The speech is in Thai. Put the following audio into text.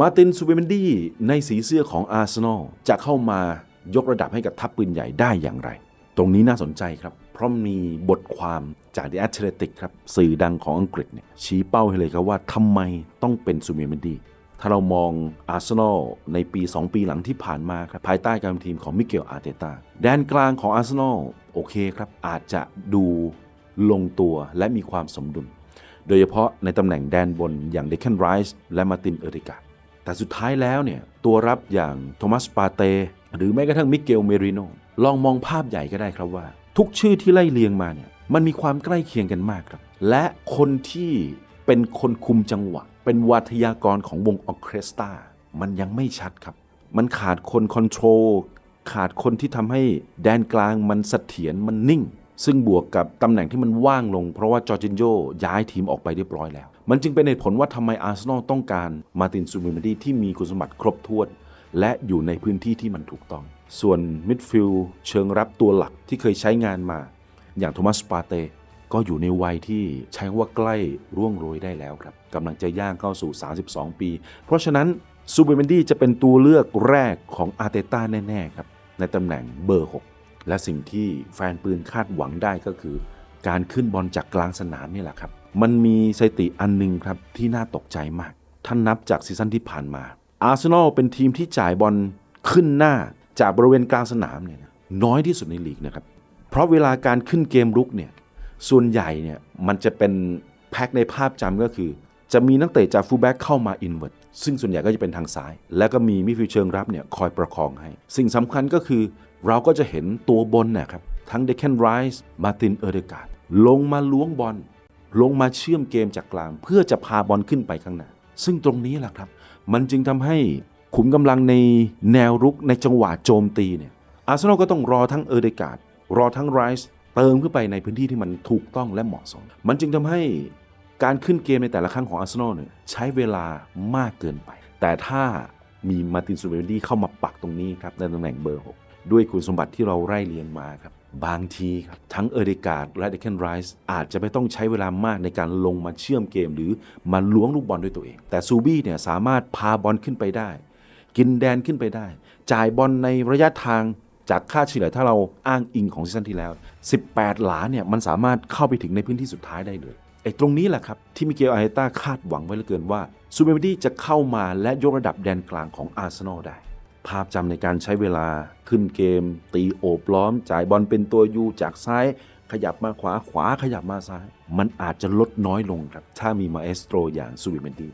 มาตินซูเบเมนดี้ในสีเสื้อของอาร์เซนอลจะเข้ามายกระดับให้กับทัพปืนใหญ่ได้อย่างไร ตรงนี้น่าสนใจครับ เพราะมีบทความจาก The Athletic ครับสื่อดังของอังกฤษเนี่ยชี้เป้าให้เลยครับว่าทำไมต้องเป็นซูเบเมนดี้ถ้าเรามองอาร์เซนอลในปี 2 ปีหลังที่ผ่านมาครับภายใต้การทีมของมิเกลอาร์เตตาแดนกลางของอาร์เซนอลโอเคครับ อาจจะดูลงตัวและมีความสมดุล โดยเฉพาะในตำแหน่งแดนบนอย่างเดค a นไรส์และมาตินเอริกา แต่สุดท้ายแล้วเนี่ยตัวรับอย่างโทมัสปาเตหรือแม้กระทั่งมิเกลเมริโนลองมองภาพใหญ่ก็ได้ครับว่า ทุกชื่อที่ไล่เลียงมาเนี่ยมันมีความใกล้เคียงกันมากครับ และคนที่เป็นคนคุมจังหวะ เป็นวาทยากรของวงออเคสตรามันยังไม่ชัดครับ มันขาดคนคอนโทรลขาดคนที่ทำให้แดนกลางมันเสถียรมันนิ่ง ซึ่งบวกกับตำแหน่งที่มันว่างลง เพราะว่าจอร์จินโยย้ายทีมออกไปเรียบร้อยแล้ว มันจึงเป็นเหตุผลว่าทำไมอาร์เซนอลต้องการมาตินซูบิมดีที่มีคุณสมบัติครบถ้วน และอยู่ในพื้นที่ที่มันถูกต้อง ส่วนมิดฟิลด์เชิงรับตัวหลักที่เคยใช้งานมา อย่างโทมัสปาเตก็อยู่ในวัยที่ใช้ว่าใกล้ร่วงโรยได้แล้วครับกำลังจะย่างเข้าสู่ 32 ปี เพราะฉะนั้นซูเปอร์เมนดี้จะเป็นตัวเลือกแรกของอาร์เตต้าแน่ ๆ ครับ ในตำแหน่งเบอร์ 6 และสิ่งที่แฟนปืนคาดหวังได้ก็คือ การขึ้นบอลจากกลางสนามนี่แหละครับ มันมีสถิติอันหนึงครับที่น่าตกใจมาก ท่านนับจากซีซั่นที่ผ่านมา อาร์เซนอลเป็นทีมที่จ่ายบอลขึ้นหน้าจากบริเวณกลางสนามเนี่ยน้อยที่สุดในลีกนะครับ เพราะเวลาการขึ้นเกมรุกเนี่ยส่วนใหญ่เนี่ยมันจะเป็นแพ็คในภาพจำก็คือ จะมีนักเตะจากฟูลแบ็กเข้ามาอินเว r ร์ซึ่งส่วนใหญ่ก็จะเป็นทางซ้าย แล้วก็มีมิดฟิลด์เชิงรับเนี่ยคอยประคองให้ สิ่งสำคัญก็คือเราก็จะเห็นตัวบนนะครับทั้งเดค a นไรส์มาตินเอเดการ์ดลงมาล้วงบอลลงมาเชื่อมเกมจากกลาง เพื่อจะพาบอลขึ้นไปข้างหน้า ซึ่งตรงนี้แหละครับ มันจึงทำให้ขุมกำลังในแนวรุกในจังหวะโจมตีเนี่ยอาร์เซนอลก็ต้องรอทั้งเอเดการ์ดรอทั้งไรส์เติมขึ้นไปในพื้นที่ที่มันถูกต้องและเหมาะสม มันจึงทำให้ การขึ้นเกมในแต่ละครั้งของอาร์เซนอลเนี่ยใช้เวลามากเกินไป แต่ถ้ามีมาร์ตินซูเบลดี้เข้ามาปักตรงนี้ครับในตำแหน่งเบอร์ 6 ด้วยคุณสมบัติที่เราไล่เรียงมาครับ บางทีครับ ทั้งเอเดการ์ดและเดค a นไรส์อาจจะไม่ต้องใช้เวลามากในการลงมาเชื่อมเกม หรือมาล้วงลูกบอลด้วยตัวเอง แต่ซูบี้เนี่ยสามารถพาบอลขึ้นไปได้ กินแดนขึ้นไปได้ จ่ายบอลในระยะทางจากค่าเฉลี่ยถ้าเราอ้างอิงของซีซั่นที่แล้ว 18 หลาเนี่ยมันสามารถเข้าไปถึงในพื้นที่สุดท้ายได้เลย ไอ้ตรงนี้แหละครับ ที่มิเกลอาร์เตต้าคาดหวังไว้เหลือเกินว่าซูเปอร์เมดี้จะเข้ามาและยกระดับแดนกลางของอาร์เซนอลได้ ภาพจำในการใช้เวลาขึ้นเกม ตีโอบล้อม จ่ายบอลเป็นตัวยูจากซ้าย ขยับมาขวาขวาขยับมาซ้าย มันอาจจะลดน้อยลงครับ ถ้ามีมาเอสโตรอย่างซูบิเมนดี